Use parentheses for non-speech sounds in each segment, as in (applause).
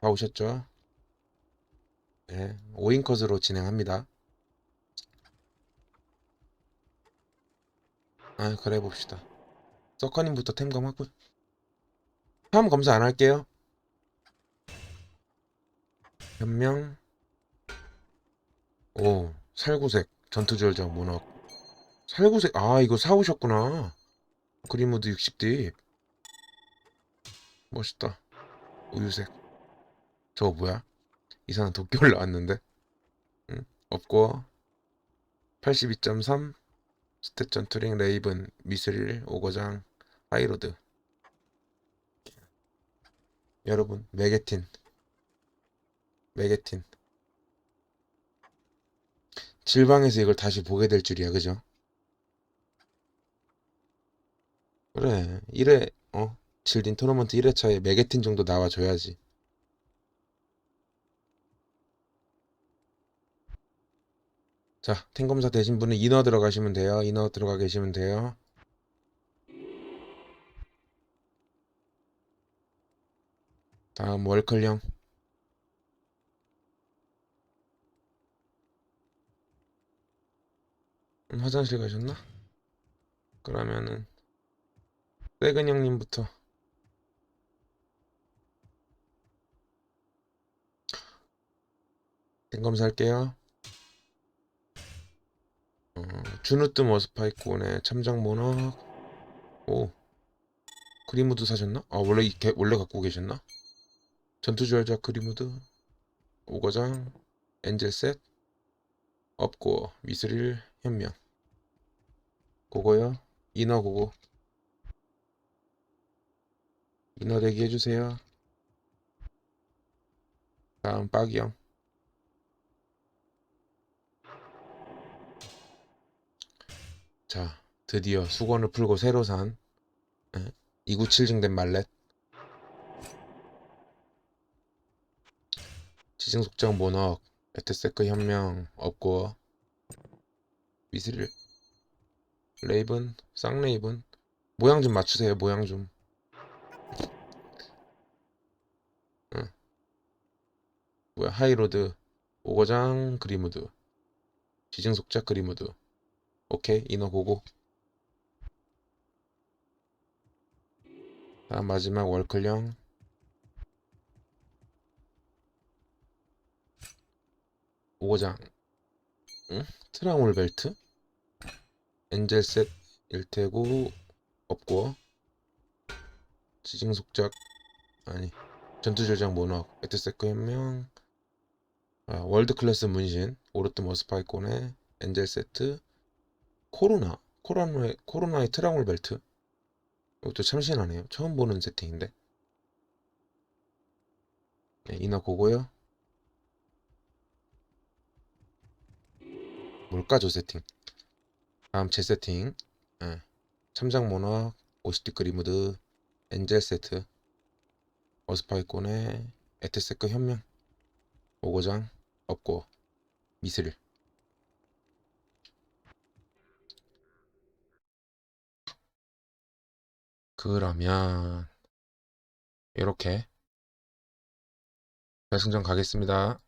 봐오셨죠? 네, 5인 컷으로 진행합니다. 아, 그래 봅시다. 서커님부터 템검 하고 다음 검사 안 할게요. 변명 오 살구색 전투절정 문학 살구색 아 이거 사오셨구나 그리무드 60딥 멋있다 우유색 저거 뭐야? 이상한 도끼 올라왔는데? 응? 없고. 82.3 스탯 전투링 레이븐 미스릴 오거장 하이로드. 여러분 메게틴. 메게틴. 질방에서 이걸 다시 보게 될 줄이야 그죠? 그래 1회 어? 질딘 토너먼트 1회차에 메게틴 정도 나와줘야지 자 탱검사 되신 분은 인어 들어가시면 돼요. 인어 들어가 계시면 돼요. 다음 월클령. 음, 화장실 가셨나? 그러면은 세근 형님부터. 땡검사 할게요 주누뜨 머스파이콘의 참장 모너. 오. 그리무드 사셨나? 아 원래 이 개- 원래 갖고 계셨나? 전투주얼자 그리무드. 오거장. 엔젤셋. 없고. 미스릴 현명. 그거요. 인어 그거. 인어 대기 해주세요. 다음 빠기형 자 드디어 수건을 풀고 새로 산 297 증 된 말렛. 지증 속정 모넉 에테세크 현명 없고 미스릴 레이븐 쌍레이븐. 모양 좀 맞추세요 모양 좀. 응. 뭐야 하이로드 오거장 그리무드 지증 속작 그리무드 오케이 인어 고고. 다음 마지막 월클령 오거장. 응? 트라울 벨트? 엔젤셋 일테고 없고. 지징 속작. 아니 전투절장 모넉 에트세크 현명. 아, 월드 클래스 문신. 오르트 머스파이콘의 엔젤 세트 코로나 코로나의 코로나의 트라울 벨트? 이것도 참 신하네요. 처음 보는 세팅인데. 네, 이나 고고요. 뭘까 저 세팅. 다음 제 세팅. 예. 참장 모너 오시티 그리무드 엔젤 세트 어스파이콘의 에테세크 현명 오고장 없고 미스 그러면 이렇게 결승전 가겠습니다.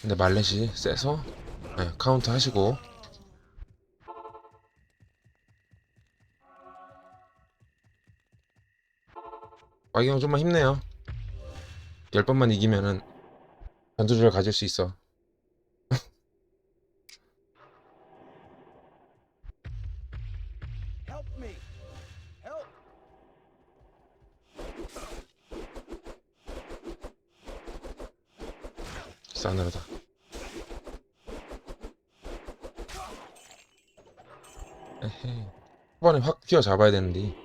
근데 말렛이 세서 네, 카운트 하시고 와이경 좀만 힘내요. 열 번만 이기면은 전투주를 가질 수 있어. 싸늘하다. 에헤이. 후반에 확 휘어 잡아야 되는데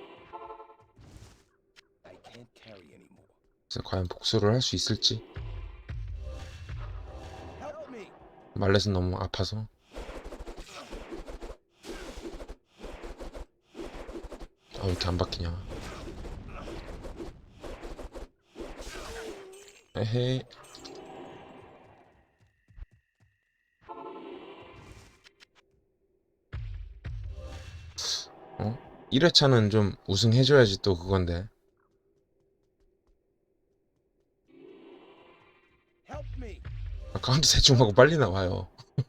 모르겠어요. 과연 복수를 할 수 있을지. 말렛은 너무 아파서. 아, 왜 이렇게 안 바뀌냐. 에헤 어? 1회차는 좀 우승해줘야지 또 그건데. 아, 카운트 대충 하고 빨리 나와요. (laughs)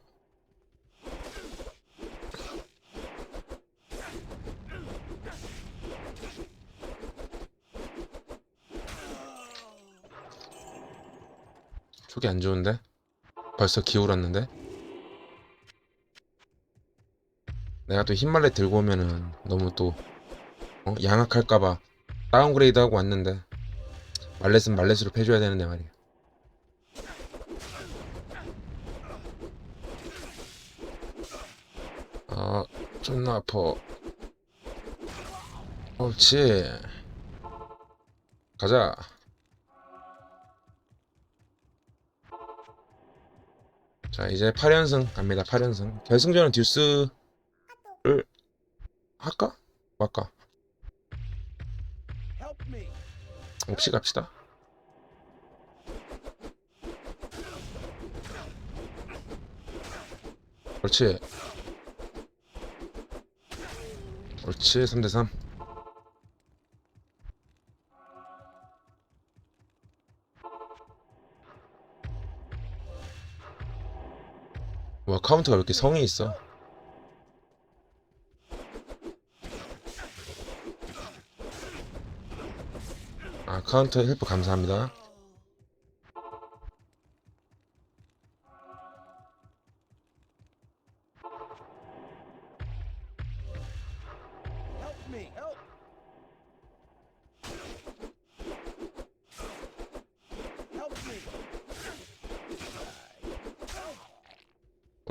쪽이 안 좋은데? 벌써 기울었는데? 내가 또 흰말레 들고 오면은 너무 또 어? 양악할까봐 다운그레이드 하고 왔는데 말렛은 말렛으로 패줘야 되는데 말이야. 아, 존나 아파. 옳지. 가자. 자, 이제 8연승 갑니다. 8연승. 결승전은 듀스를 할까? me. 없이 갑시다. 그렇지. 그렇지. 3대3. 와, 카운트가 왜 이렇게 성이 있어? 아, 카운터 헬프 감사합니다.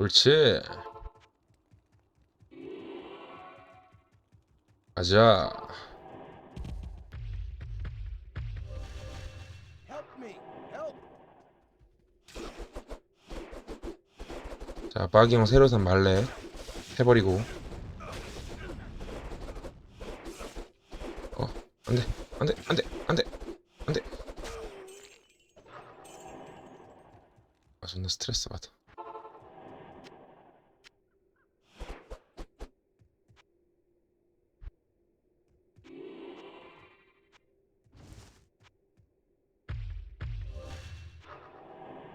옳지. 가자. 자, 빠기형 새로 산 말레 해버리고. 어, 안 돼, 안 돼, 안 돼, 안 돼, 안 돼. 아, 존나 스트레스 받아.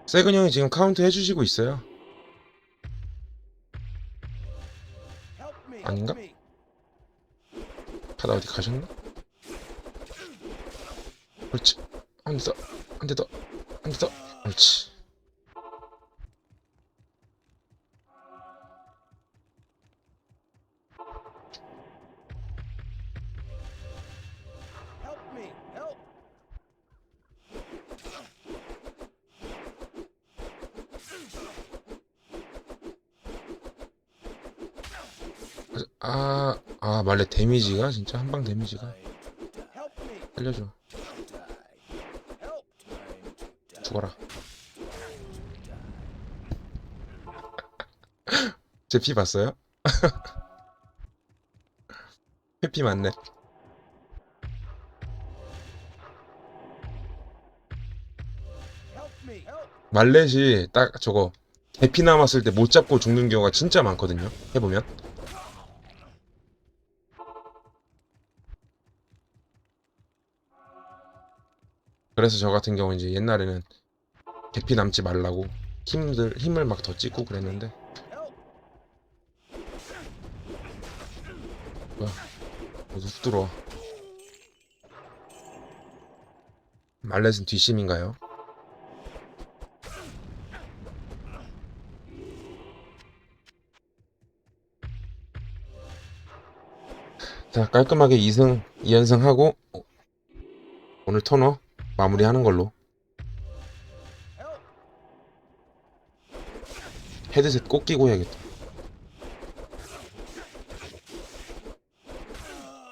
세근 형이 지금 카운트 해주시고 있어요. 아닌가? 바다 어디 가셨나? 그렇지. 한 대 더, 한 대 더, 한 대 더. 그렇지. 아, 아, 말레 데미지가 진짜 한방 데미지가. 살려줘. 죽어라. (laughs) 제 피 봤어요? (laughs) 회피 맞네. 말렛이 딱 저거 대피 남았을 때 못 잡고 죽는 경우가 진짜 많거든요. 해보면. 그래서 저 같은 경우 이제 옛날에는 대피 남지 말라고 힘들 힘을 막 더 찍고 그랬는데 Help. 모두 훅 들어와. 말렛은 뒷심인가요? 자 깔끔하게 2승 2연승 하고 어, 오늘 터너 마무리하는 걸로. 헤드셋 꼭 끼고 해야겠다.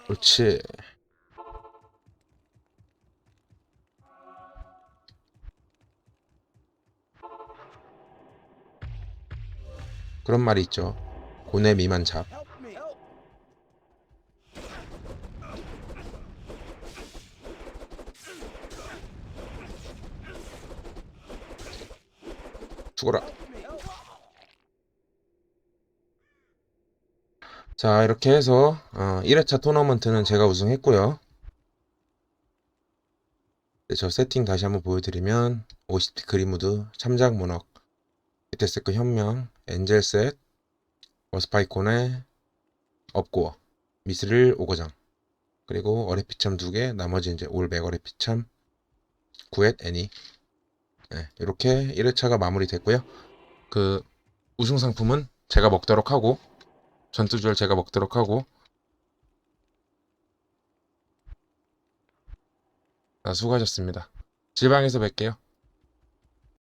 그렇지. 그런 말이 있죠. 고뇌 미만 잡. 자, 이렇게 해서 어, 1회차 토너먼트는 제가 우승했고요. 네, 저 세팅 다시 한번 보여드리면 OCT 그리무드, 참작 문학, 비테스크 현명, 엔젤셋, 워스파이콘의 업고어, 미스릴 오거장, 그리고 어레피참 두 개, 나머지 이제 올백 어레피참, 구엣 애니. 네, 이렇게 1회차가 마무리됐고요. 그 우승 상품은 제가 먹도록 하고 전투주얼 제가 먹도록 하고 아, 수고하셨습니다. 지방에서 뵐게요.